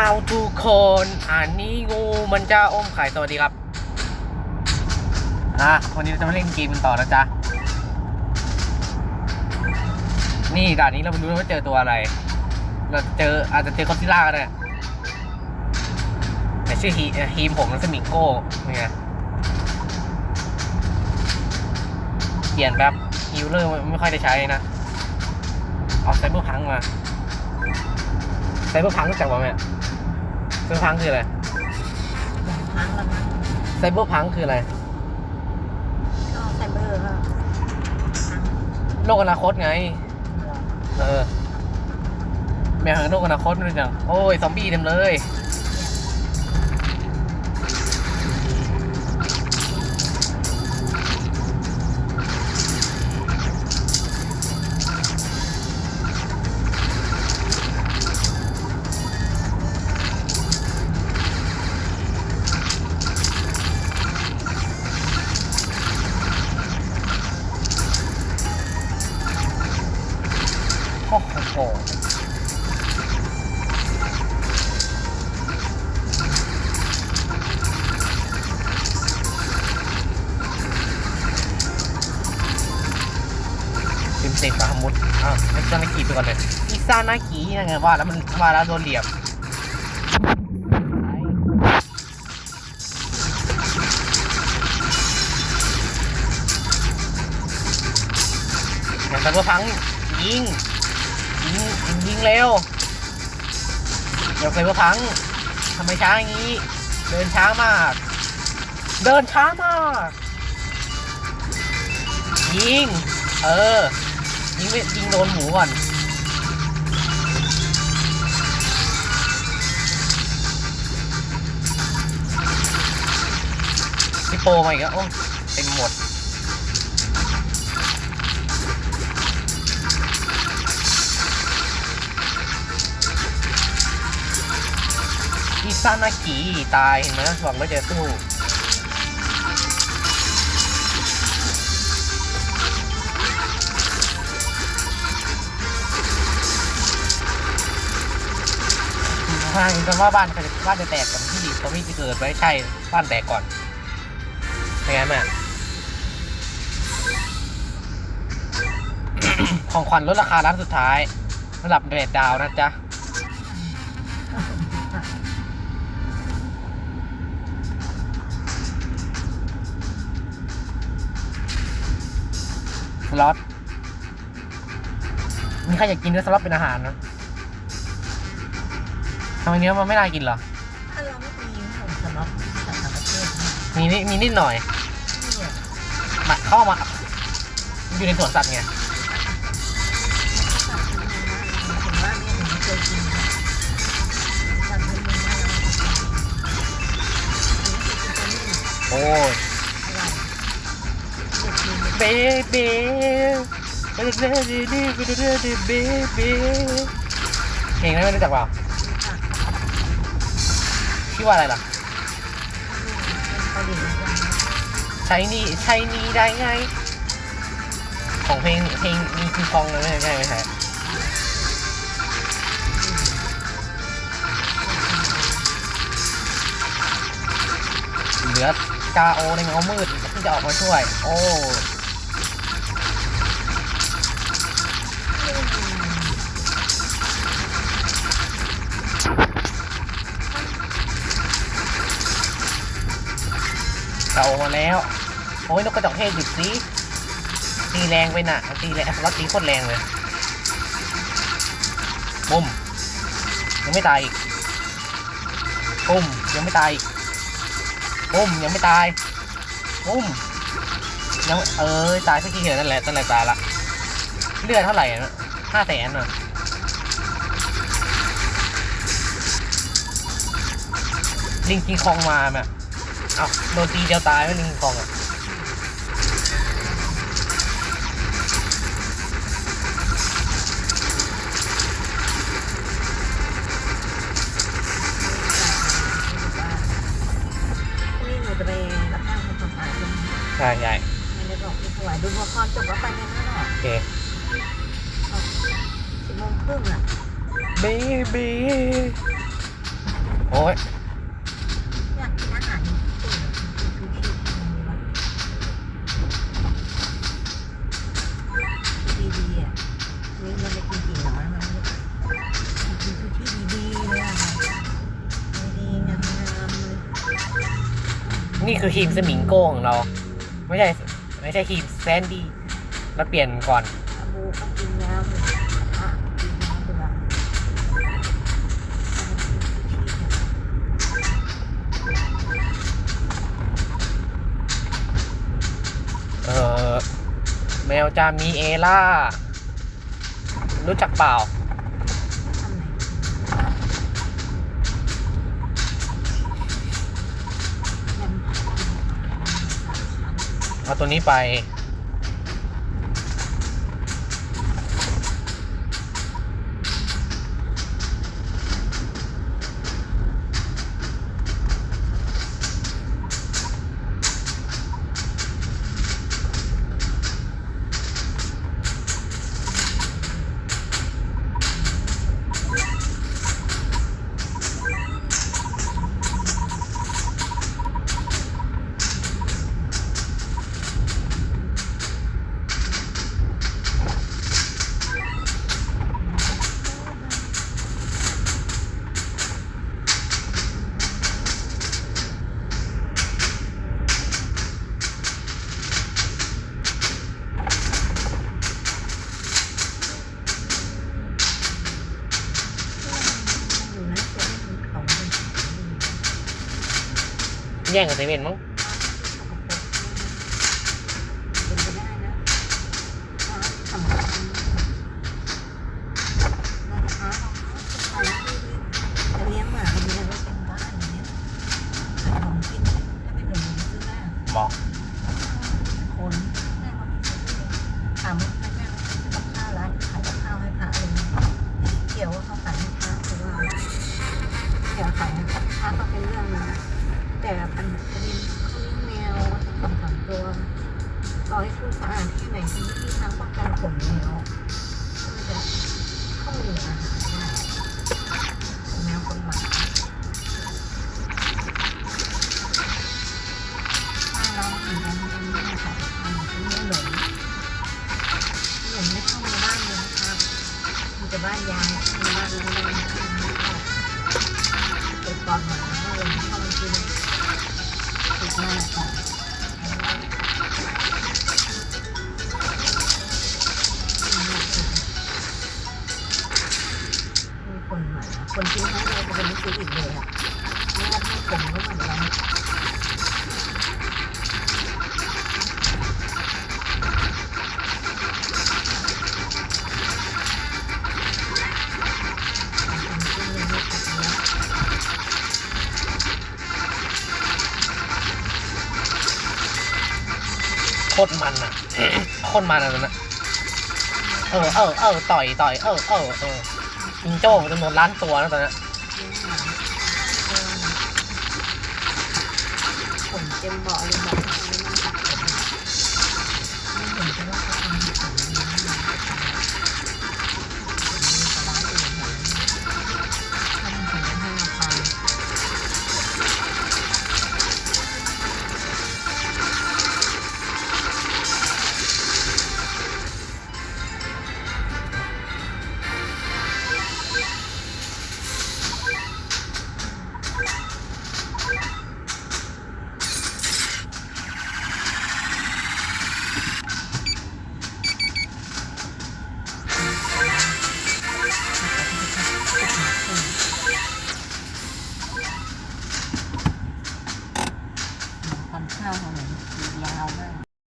เอาทุกคนอันนี้งูมันจะอมไข่สวัสดีครับอะวันนี้เราจะมาเล่นเกมกันต่อนะจ๊ะ นี่ด่านนี้เราไม่รู้ว่าเจอตัวอะไร เราเจออาจจะเจอคอสซิล่าก็ได้แต่ชื่อฮีฮีมผมมันสมิงโก้เป็นไงเปลี่ยนแบบฮิลเลอร์ไม่ค่อยได้ใช้นะ เอาไซเบอร์พังมาไซเบอร์พังรู้จักป่ะแม่ เบอร์พังคืออะไรครั้งละมั้งไซเบอร์พังคืออะไรก็ไซเบอร์ก็ครั้งโลกอนาคตไงเหรอเออแมวของโลกอนาคตด้วยจังโอ้ย ซอมบี้เต็มเลย โอ้โหเต็มเต็มอะมุดอ้าวอิซานากิไปก่อนเลยอิซานากิยังไงว่าแล้วมันว่าแล้วโดนเหลี่ยมอย่างไซเบอร์พังยิง ยิงเร็ว เดี๋ยวไซเบอร์พังทำไมช้าอย่างนี้ เดินช้ามาก เดินช้ามาก ยิง เออ ยิงไม่ยิงโดนหมูก่อนพี่โปมาอีกแล้วโอ้เต็มหมด ซานากิตายเห็นไหมบอกว่าจะสู้ทางกันว่าบ้านจะบ้านจะแตกก่อนที่ตรงนี้จะเกิดไว้ใช่บ้านแตกก่อนเป็นไงแม่ของขวัญลดราคาร้านสุดท้ายระดับเรดดาวนะจ๊ะ สล็อตมีใครอยากกินเนื้อสล็อตเป็นอาหารนะทำไมเนื้อมันไม่น่ากินเหรอถ้าเราไม่มีผมสำหรับจากต่างประเทศนะมีนิดมีนิดหน่อยเนี่ยมาเข้ามา อยู่ในสวนสัตว์ไงผมว่าเนี่ยผมไม่เคยกินนะสัตว์มันมีนะโอ้ยอร่อยเด็กกิน เบเบ้เบเบ้เบเบ้เบเบ้เบเบ้ เพลงนั้นไม่รู้จักเปล่าชื่อว่าอะไรล่ะ ใช้นี่ใช้นี่ได้ไง ของเพลงเพลงมีคิงคองเลยไม่ใช่ไม่ใช่เหลือกาโอในเงามืดที่จะออกมาช่วย โอ้ กามาแล้ว โอ้ยนกกระจอกเทศหยุดสิตีแรงไปน่ะตีแรงรัดตีโคตรแรงเลยปุ้มยังไม่ตายอีกปุ้มยังไม่ตายปุ่มยังไม่ตายปุ้มยังเอ้ยตายสักทีเถอะนั่นแหละนั่นแหละตายละเลือดเท่าไหร่อะห้าแสนอะลิงกิงคองมาแบบเอ้าโดนตีเดียวตายไหมลิงกิงคองอะนี่หนูจะไปรับจ้างทำความสะอาดใช่ไหมใช่ใช่ไม่ได้บอกไม่ถวายดูละครจบแล้วไปในนั้นหรอโอเคสิบโมงครึ่งอะ baby โอ้ยอย นี่คือทีมสมิงโก้ของเรา ไม่ใช่ไม่ใช่ทีมแซนดี้เราเปลี่ยนก่อนบูก็กินน้ำเลยอะกินน้ำเออแมวจะมีเอล่า รู้จักเปล่า เอาตัวนี้ไป แย่งกับเซเว่นมั้ง อให้คุณสะอาดแค่ไหนคุณไม่ทางป้องกันขนแมวมันจะเข้าอยู่ในอาหารได้แมวคนหมาบ้าเราเหมือนกันมันไม่ได้ค่ะมันเป็นเรื่องหลงหลงไม่เข้ามาบ้านเลยนะครับมีแต่บ้านยางมีบ้านเราไม่ได้ไม่เข้าเปิดปอดหมาก็เลยเข้ามากินติดหน้าก่อนมี คนซื้อให้เราจะไม่ซื้ออีกเลยอะเพราะว่าถ้าผมก็เหมือนกันคนนะโคตรมันอะ โคตรมันอันนั้นอะเออเออเออต่อยต่อยเออเออเออ จิงโจ้จะหมดล้านตัวแล้วตอนนี้เต็มบ่อเลยบ่